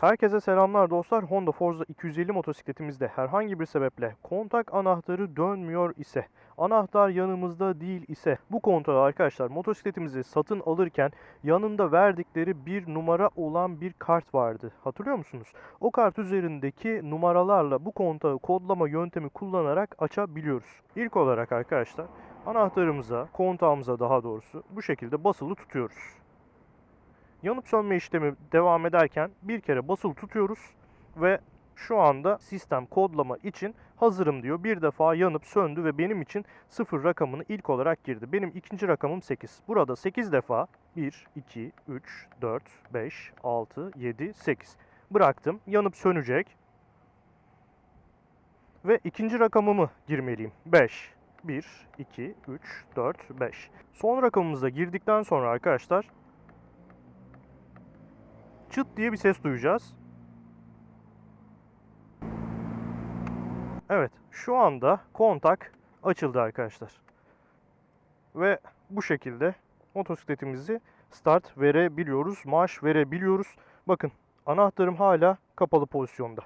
Herkese selamlar dostlar. Honda Forza 250 motosikletimizde herhangi bir sebeple kontak anahtarı dönmüyor ise, anahtar yanımızda değil ise bu kontağı arkadaşlar motosikletimizi satın alırken yanında verdikleri bir numara olan bir kart vardı. Hatırlıyor musunuz? O kart üzerindeki numaralarla bu kontağı kodlama yöntemi kullanarak açabiliyoruz. İlk olarak arkadaşlar anahtarımıza, kontağımıza daha doğrusu bu şekilde basılı tutuyoruz. Yanıp sönme işlemi devam ederken bir kere basılı tutuyoruz ve şu anda sistem kodlama için hazırım diyor. Bir defa yanıp söndü ve benim için sıfır rakamını ilk olarak girdi. Benim ikinci rakamım 8. Burada 8 defa 1, 2, 3, 4, 5, 6, 7, 8 bıraktım. Yanıp sönecek. Ve ikinci rakamımı girmeliyim. 5. 1, 2, 3, 4, 5. Son rakamımızı da girdikten sonra arkadaşlar çıt diye bir ses duyacağız. Evet, şu anda kontak açıldı arkadaşlar. Ve bu şekilde motosikletimizi start verebiliyoruz, marş verebiliyoruz. Bakın, anahtarım hala kapalı pozisyonda.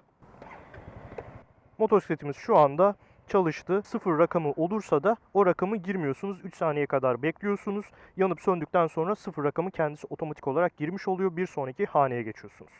Motosikletimiz şu anda çalıştı. Sıfır rakamı olursa da o rakamı girmiyorsunuz. 3 saniye kadar bekliyorsunuz. Yanıp söndükten sonra sıfır rakamı kendisi otomatik olarak girmiş oluyor. Bir sonraki haneye geçiyorsunuz.